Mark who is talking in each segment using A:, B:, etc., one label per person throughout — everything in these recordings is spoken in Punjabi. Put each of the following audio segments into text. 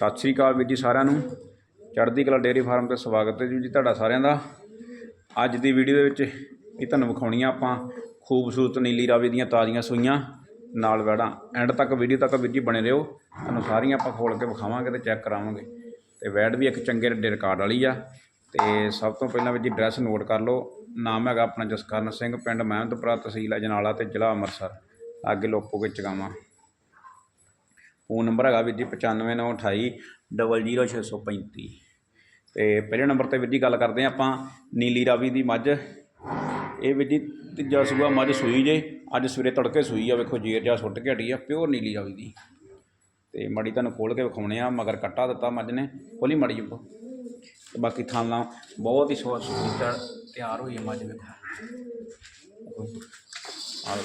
A: ਸਤਿ ਸ਼੍ਰੀ ਅਕਾਲ ਵੀਰ ਜੀ ਸਾਰਿਆਂ ਨੂੰ। ਚੜ੍ਹਦੀ ਕਲਾ ਡੇਅਰੀ ਫਾਰਮ ਤੇ ਸਵਾਗਤ ਹੈ ਜੀ ਤੁਹਾਡਾ ਸਾਰਿਆਂ ਦਾ। ਅੱਜ ਦੀ ਵੀਡੀਓ ਦੇ ਵਿੱਚ ਇਹ ਤੁਹਾਨੂੰ ਵਿਖਾਉਣੀਆਂ ਆਪਾਂ ਖੂਬਸੂਰਤ ਨੀਲੀ ਰਾਵੀ ਦੀਆਂ ਤਾਜ਼ੀਆਂ ਸੂਈਆਂ, ਨਾਲ ਵੈੜਾਂ। ਐਂਡ ਤੱਕ, ਵੀਡੀਓ ਤੱਕ ਵੀਰ ਜੀ ਬਣੇ ਰਹੋ। ਤੁਹਾਨੂੰ ਸਾਰੀਆਂ ਆਪਾਂ ਖੋਲ ਕੇ ਵਿਖਾਵਾਂਗੇ ਤੇ ਚੈੱਕ ਕਰਾਵਾਂਗੇ। ਤੇ ਵੈਡ ਵੀ ਇੱਕ ਚੰਗੇ ਰੱਡੇ ਰਿਕਾਰਡ ਵਾਲੀ ਆ। ਤੇ ਸਭ ਤੋਂ ਪਹਿਲਾਂ ਵੀਰ ਜੀ ਐਡਰੈਸ ਨੋਟ ਕਰ ਲਓ। ਨਾਮ ਹੈਗਾ ਆਪਣਾ ਜਸਕਰਨ ਸਿੰਘ, ਪਿੰਡ ਮਹਿਮਦਪੁਰਾ ਤਹਿਸੀਲ ਅਜਨਾਲਾ ਤੇ ਜ਼ਿਲ੍ਹਾ ਅੰਮ੍ਰਿਤਸਰ। ਅੱਗੇ ਲੋਪੋ ਕੇ ਫੋਨ ਨੰਬਰ ਹੈਗਾ ਵੀਰ ਜੀ 95928 00635 ਤੇ ਪਹਿਲੇ ਨੰਬਰ ਤੇ ਵੀਰ ਜੀ ਗੱਲ ਕਰਦੇ ਹਾਂ ਆਪਾਂ ਨੀਲੀ ਰਾਵੀ ਦੀ ਮੱਝ। ਇਹ ਵੀਰ ਜੀ ਤੀਜਾ ਸੂਆ ਮੱਝ ਸੂਈ ਜੇ, ਅੱਜ ਸਵੇਰੇ ਤੜਕੇ ਸੂਈ ਆ, ਵੇਖੋ ਜੇਰ ਜਾ ਸੁੱਟ ਕੇ ਹਟੀ ਆ, ਪਿਓਰ ਨੀਲੀ ਰਾਵੀ ਦੀ। ਤੇ ਮੜੀ ਤੁਹਾਨੂੰ ਖੋਲ ਕੇ ਵਿਖਾਉਣੇ ਆ, ਮਗਰ ਕੱਟਾ ਦਿੱਤਾ ਮੱਝ ਨੇ ਖੋਲੀ ਮੜੀ ਜੁੱਪ ਤੇ ਬਾਕੀ ਥਾਲਾਂ ਬਹੁਤ ਹੀ ਸਵਾਦ ਸੁਣੀ ਤਿਆਰ ਹੋਈ ਹੈ ਮੱਝ, ਵੇਖੋ। ਆ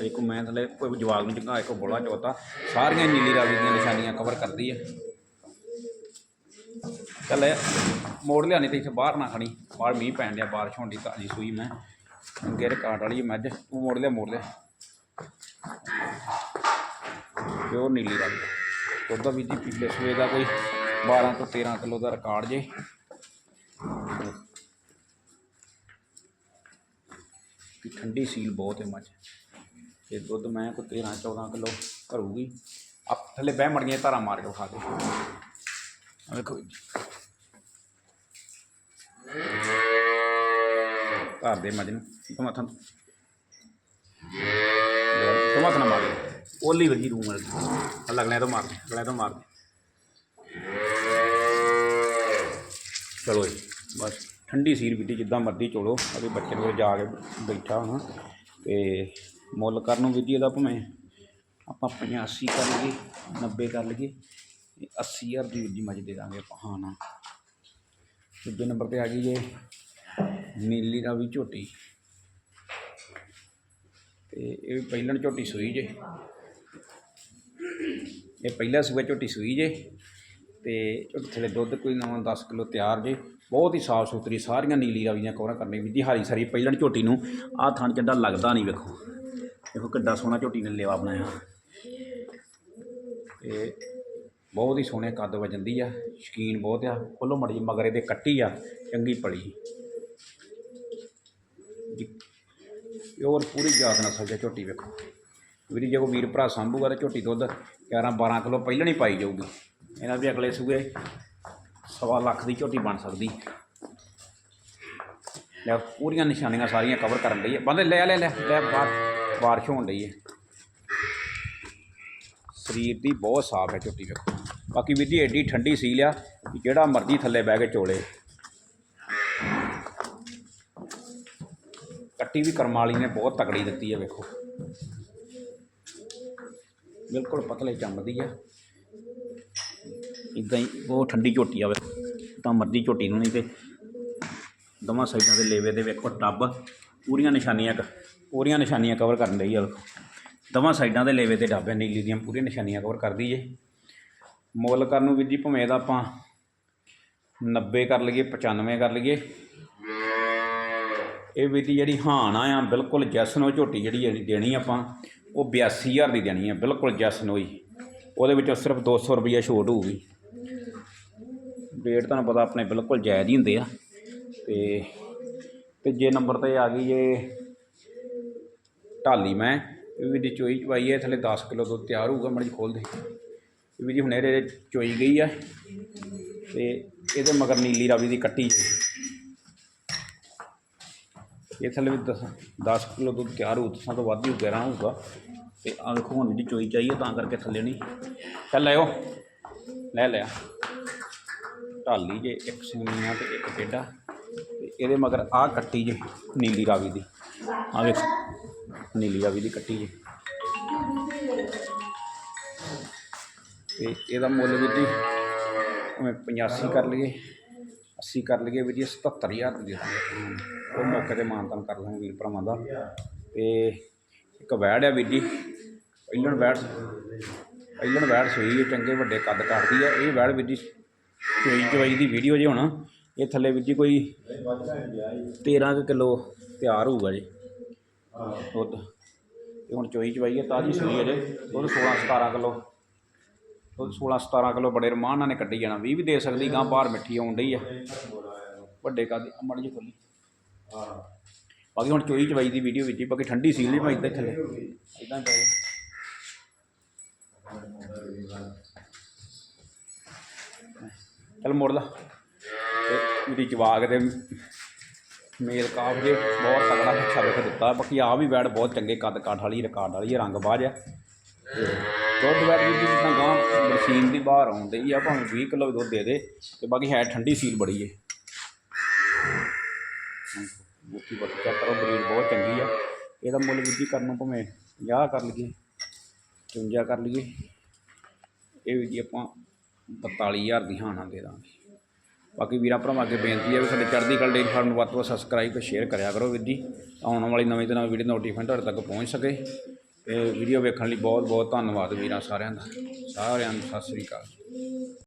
A: ਅਜੇ ਕੋ ਮੈਂ ਥਲੇ ਕੋਈ ਜਵਾਬ ਨਹੀਂ ਚੰਗਾ, ਇੱਕ ਬੋਲਾ ਚੋਤਾ ਸਾਰੀਆਂ ਨੀਲੀ ਰਾਵੀ ਦੀਆਂ ਨਿਸ਼ਾਨੀਆਂ ਕਵਰ ਕਰਦੀ ਹੈ ਚੱਲ ਮੋੜ ਲਿਆਣੀ ਤੇ ਇੱਥੇ ਬਾਹਰ ਨਾ ਖੜੀ। ਬਾਹਰ ਮੀਂਹ ਪੈਣ ਡਿਆ, ਬਾਰਿਸ਼ ਹੋਣ ਦੀ ਤਾਜੀ ਸੂਈ ਮੈਂ। ਅੰਗੇ ਰਿਕਾਰਡ ਵਾਲੀ ਮੱਝ। ਤੂੰ ਮੋੜ ਲਿਆ ਮੋੜ ਲਿਆ। ਪਿਓਰ ਨੀਲੀ ਰਾਵੀ। ਦੁੱਧ ਦਾ ਵੀ ਜੀ, ਪਿਛਲੇ ਸੂਏ ਦਾ ਕੋਈ 12 ਤੋਂ 13 ਕਿਲੋ ਦਾ ਰਿਕਾਰਡ ਜੇ। ਕਿ ਠੰਡੀ ਸੀਲ ਬਹੁਤ ਹੈ ਮੱਝ। ਤੇ ਦੁੱਧ ਮੈਂ ਕੋਈ 13 14 ਕਿਲੋ ਭਰੂਗੀ। ਆ ਥੱਲੇ ਬਹਿ ਮੜੀਆਂ ਧਾਰਾ ਮਾਰ ਕੇ ਖਾ ਕੇ ਆ ਵੇਖੋ ਧਾਰ ਦੇ ਮੱਝ ਨੂੰ ਕਮਾਥਾਂ ਕਮਾਥਾਂ ਨਾ ਮਾਰ। ਓਲੀ ਵਰਗੀ ਰੂਮ ਵਾਲੀ ਆ ਲੱਗਣਾ ਤਾਂ ਮਾਰ ਦੇ, ਲੱਗਣਾ ਮਾਰ ਚਲੋ ਜੀ, ਬਸ। ਠੰਡੀ ਸੀਰ ਬੀਟੀ ਜਿੱਦਾਂ ਮਰਦੀ ਚੋਲੋ। ਅਭੀ ਬੱਚੇ ਨੂੰ ਜਾ ਕੇ ਬੈਠਾ ਹਾਂ ਤੇ ਮੁੱਲ ਕਰਨ ਨੂੰ ਵਿਧੀ ਇਹਦਾ ਭਾਵੇਂ ਆਪਾਂ 85 ਕਰ ਲਈਏ 90 ਕਰ ਲਈਏ 80000 ਦੀ ਵੀਰ ਮੱਝ ਦੇ ਦਾਂਗੇ ਆਪਾਂ, ਹਾਂ ਨਾ। ਦੂਜੇ ਨੰਬਰ ਤੇ ਆ ਗਈ ਜੇ ਨੀਲੀ ਰਾਵੀ ਝੋਟੀ। ਤੇ ਇਹ ਵੀ ਪਹਿਲਾਂ ਝੋਟੀ ਸੂਈ ਜੇ। ਇਹ ਪਹਿਲਾ ਸੂਆ ਝੋਟੀ ਸੂਈ ਜੇ ਤੇ ਝੋਟੀ ਥਲੇ ਦੁੱਧ ਕੋਈ ਨਵਾਂ 10 ਕਿਲੋ ਤਿਆਰ ਜੇ। ਬਹੁਤ ਹੀ ਸਾਫ਼ ਸੁਥਰੀ, ਸਾਰੀਆਂ ਨੀਲੀ ਰਾਵੀਆਂ ਕਵਰਾਂ ਕਰਨੀ ਵੀ। ਜੀ ਹਰੀ ਸਾਰੀ ਪਹਿਲਾਂ ਝੋਟੀ ਨੂੰ ਆਹ ਥਣ ਚੱਡਾ ਲੱਗਦਾ ਨਹੀਂ ਵੇਖੋ। ਦੇਖੋ ਕਿੱਡਾ ਸੋਹਣਾ ਝੋਟੀ ਨੇ ਲੇਵਾ ਬਣਾਇਆ। ਤੇ ਬਹੁਤ ਹੀ ਸੋਹਣੇ ਕੱਦ ਵਜਨ ਦੀ ਆ, ਸ਼ਕੀਨ ਬਹੁਤ ਆ ਕੋਲੋਂ ਮੜੀ ਮਗਰੇ ਦੇ ਕੱਟੀ ਆ, ਚੰਗੀ ਪਲੀ ਪਿਓਰ ਪੂਰੀ ਜਾਤ ਨਸਲ ਦੀ ਝੋਟੀ ਵੇਖੋ। ਵੀਰੀ ਜੇ ਕੋਈ ਵੀਰ ਭਰਾ ਸੰਭੂਗਾ ਤਾਂ ਝੋਟੀ ਦੁੱਧ 11 12 ਕਿਲੋ ਪਹਿਲਾਂ ਹੀ ਪਾਈ ਜਾਊਗੀ। ਇਹਨਾਂ ਵੀ ਅਗਲੇ ਸੂਏ ਸਵਾ ਲੱਖ ਦੀ ਝੋਟੀ ਬਣ ਸਕਦੀ। ਲੈ, ਪੂਰੀਆਂ ਨਿਸ਼ਾਨੀਆਂ ਸਾਰੀਆਂ ਕਵਰ ਕਰਨ ਲਈ ਬੰਦੇ, ਲੈ ਲੈ ਲੈ ਲੈ, ਬਾਹਰ। ਬਾਰਿਸ਼ ਹੋਣ ਲਈ ਹੈ। ਸਰੀਰ ਦੀ ਬਹੁਤ ਸਾਫ਼ ਹੈ ਝੋਟੀ ਵੇਖੋ ਬਾਕੀ ਵੀਰ ਜੀ ਐਡੀ ਠੰਡੀ ਸੀਲ ਆ ਕਿ ਜਿਹੜਾ ਮਰਜ਼ੀ ਥੱਲੇ ਬਹਿ ਕੇ ਚੋਲੇ। ਕੱਟੀ ਵੀ ਕਰਮ ਵਾਲੀ ਨੇ, ਬਹੁਤ ਤਕੜੀ ਦਿੱਤੀ ਹੈ, ਵੇਖੋ। ਬਿਲਕੁਲ ਪਤਲੇ ਚੰਮਦੀ ਆ ਇਦਾਂ ਹੀ ਬਹੁਤ ਠੰਡੀ ਝੋਟੀ ਆ ਵੇਖੋ ਤਾਂ ਮਰਜ਼ੀ ਝੋਟੀ ਨੂੰ ਨਹੀਂ ਤੇ ਦੋਵਾਂ ਸਾਈਡਾਂ ਦੇ ਲੇਵੇ ਦੇ ਵੇਖੋ, ਟੱਬ। ਪੂਰੀਆਂ ਨਿਸ਼ਾਨੀਆਂ ਕ- ਪੂਰੀਆਂ ਨਿਸ਼ਾਨੀਆਂ ਕਵਰ ਕਰਨ ਲਈ ਆ ਵੇਖੋ ਦੋਵਾਂ ਸਾਈਡਾਂ ਦੇ ਲੇਵੇ ਤੇ ਡੱਬੇ ਨੀਲੀ ਦੀਆਂ ਪੂਰੀਆਂ ਨਿਸ਼ਾਨੀਆਂ ਕਵਰ ਕਰਦੀ ਜੇ ਮੁੱਲ ਕਰਨ ਨੂੰ ਵੀਰ ਜੀ ਭਾਵੇਂ ਇਹਦਾ ਆਪਾਂ 90 ਕਰ ਲਈਏ 95 ਕਰ ਲਈਏ। ਇਹ ਵੀਰ ਦੀ ਜਿਹੜੀ ਹਾਨ ਆ ਬਿਲਕੁਲ ਜੈਸਨੋ ਝੋਟੀ ਜਿਹੜੀ ਇਹਦੀ ਦੇਣੀ ਆਪਾਂ, ਉਹ 82000 ਦੀ ਦੇਣੀ ਆ, ਬਿਲਕੁਲ ਜੈਸ ਨੋ ਹੀ ਉਹਦੇ ਵਿੱਚੋਂ ਸਿਰਫ 200 ਰੁਪਈਆ ਛੋਟ ਹੋਊਗੀ। ਰੇਟ ਤੁਹਾਨੂੰ ਪਤਾ ਆਪਣੇ ਬਿਲਕੁਲ ਜਾਇਜ਼ ਹੀ ਹੁੰਦੇ ਆ। ਤੇ ਤੀਜੇ ਨੰਬਰ ਤੇ ਆ ਗਈ ਜੇ ਢਾਲੀ ਮੈਂ। ਇਹ ਵੀ ਜੀ ਚੋਈ ਚਵਾਈ ਹੈ ਥੱਲੇ 10 ਕਿਲੋ ਦੁੱਧ ਤਿਆਰ ਹੋਊਗਾ, ਮੜੀ ਖੋਲ ਦੇ। ਇਹ ਵੀ ਜੀ ਹੁਣੇ ਇਹਦੇ ਚੋਈ ਗਈ ਆ ਤੇ ਇਹਦੇ ਮਗਰ ਨੀਲੀ ਰਾਵੀ ਦੀ ਕੱਟੀ ਹੈ ਇਹ ਥੱਲੇ ਵੀ 10 10 ਕਿਲੋ ਦੁੱਧ ਤਿਆਰ ਹੋਊ, ਦਸਾਂ ਤੋਂ ਵੱਧ ਹੀ 11 ਹੋਊਗਾ। ਤੇ ਆ ਵੇਖੋ ਹੁਣ ਜਿਹੜੀ ਚੋਈ ਚਾਹੀਏ, ਤਾਂ ਕਰਕੇ ਥੱਲੇ ਨਹੀਂ। ਚੱਲ ਲਿਓ ਲੈ ਲਿਆ। ਢਾਲੀ ਜੇ ਇੱਕ ਸਿੰਗੀਆਂ ਤੇ ਇੱਕ ਟੇਡਾ ਇਹਦੇ ਮਗਰ ਆਹ ਕੱਟੀ ਜੇ, ਨੀਲੀ ਰਾਵੀ ਦੀ। ਆ ਵੇਖ, ਨੀਲੀ ਰਾਵੀ ਦੀ ਕੱਟੀ ਜੇ। ਤੇ ਇਹਦਾ ਮੁੱਲ ਵੀ ਜੀ ਭਾਵੇਂ 85 ਕਰ ਲਈਏ 80 ਕਰ ਲਈਏ ਵੀ ਜੀ 77000 ਦੇ ਦਾਂਗੇ ਉਹ ਮੌਕੇ ਤੇ ਮਾਨਤਨ ਕਰ ਲਾਂਗੇ ਵੀਰ ਭਰਾਵਾਂ ਦਾ। ਤੇ ਇੱਕ ਵੈੜ ਆ ਵੀਰ ਜੀ, ਪਹਿਲਣ ਵੈੜ ਪਹਿਲਣ ਵੈੜ ਸੋਈ ਚੰਗੇ ਵੱਡੇ ਕੱਦ ਕਰਦੀ ਆ। ਇਹ ਵੈੜ ਵੀਰ ਜੀ, ਚੋਈ ਚਵਾਈ ਦੀ ਵੀਡੀਓ ਜੇ ਹੋਣਾ ਇਹ ਥੱਲੇ ਵੀਰ ਜੀ ਕੋਈ 13 ਕਿਲੋ ਤਿਆਰ ਹੋਊਗਾ ਜੀ। ਦੁੱਧ। ਤੇ ਹੁਣ ਚੋਈ ਚਵਾਈ ਹੈ, ਤਾਜੀ ਸੂਈ ਹੈ ਜੇ। ਦੁੱਧ 16 17 ਕਿਲੋ। ਦੁੱਧ 16 17 ਕਿਲੋ ਬੜੇ ਰਮਾਨ ਨਾਲ ਨੇ ਕੱਢੀ ਜਾਣਾ। 20 ਵੀ ਦੇ ਸਕਦੀ, ਗਾਂ ਬਾਹਰ ਮਿੱਠੀ ਆਉਣ ਡਈ ਆ। ਵੱਡੇ ਕਾਦੀ ਮੜੀ ਜੀ ਖੋਲੀ ਬਾਕੀ ਹੁਣ ਚੋਈ ਚਵਾਈ ਦੀ ਵੀਡੀਓ ਵਿੱਚ ਬਾਕੀ ਠੰਡੀ ਸੀਲ ਨਹੀਂ ਭਾਈ ਇੱਥੇ ਥੱਲੇ। ਇਦਾਂ ਪਏ ਚਲ ਮੋੜ ਲਾ। ਮੇਰੀ ਜਵਾਗ ਦੇ ਮੇਲ ਕਾਫ ਜੇ ਬਹੁਤ ਤਗੜਾ ਅੱਛਾ ਵੇਖ ਦਿੱਤਾ। ਬਾਕੀ ਆ ਵੀ ਬੈਡ ਬਹੁਤ ਚੰਗੇ ਕੱਦ ਕਾਠ ਵਾਲੀ, ਰਿਕਾਰਡ ਵਾਲੀ ਰੰਗ ਬਾਜ ਆ। ਦੁੱਧ ਬੈਡ ਵੀ ਜਿੱਦਾਂ ਗਾਂ ਮਸ਼ੀਨ ਦੀ ਬਾਹਰ ਆਉਂਦੀ ਆ, ਭਾਵੇਂ 20 ਕਿਲੋ ਦੁੱਧ ਦੇ ਦੇ, ਤੇ ਬਾਕੀ ਹੈ ਠੰਡੀ ਸੀਲ ਬੜੀ ਏ। ਬੁੱਕੀ ਬਟ ਕਰੋ, ਬਰੀਡ ਬਹੁਤ ਚੰਗੀ ਆ। ਇਹਦਾ ਮੁੱਲ ਵੀ ਕਰਨ ਨੂੰ ਭਾਵੇਂ 50 ਕਰ ਲਈਏ 54 ਕਰ ਲਈਏ। ਇਹ ਵੀ ਜੀ ਆਪਾਂ 42000 ਦੀ ਹਾਨਾ ਦੇ ਦਾਂਗੇ। ਬਾਕੀ ਵੀਰਾਂ ਭਰਾਵਾਂ, ਅੱਗੇ ਬੇਨਤੀ ਹੈ ਵੀ ਸਾਡੇ ਚੜ੍ਹਦੀ ਕਲਾ ਡੇਰੀ ਫਾਰਮ ਨੂੰ ਵੱਧ ਤੋਂ ਵੱਧ ਸਬਸਕ੍ਰਾਈਬ ਤੇ ਸ਼ੇਅਰ ਕਰਿਆ ਕਰੋ ਵੀਰ ਜੀ ਆਉਣ ਵਾਲੀ ਨਵੀਂ ਤੋਂ ਨਵੀਂ ਵੀਡੀਓ ਨੋਟੀਫਿਕੇਸ਼ਨ ਤੁਹਾਡੇ ਤੱਕ ਪਹੁੰਚ ਸਕੇ। ਤੇ ਵੀਡੀਓ ਵੇਖਣ ਲਈ ਬਹੁਤ ਬਹੁਤ ਧੰਨਵਾਦ ਵੀਰਾਂ ਸਾਰਿਆਂ ਦਾ। ਸਾਰਿਆਂ ਨੂੰ ਸਤਿ ਸ੍ਰੀ ਅਕਾਲ।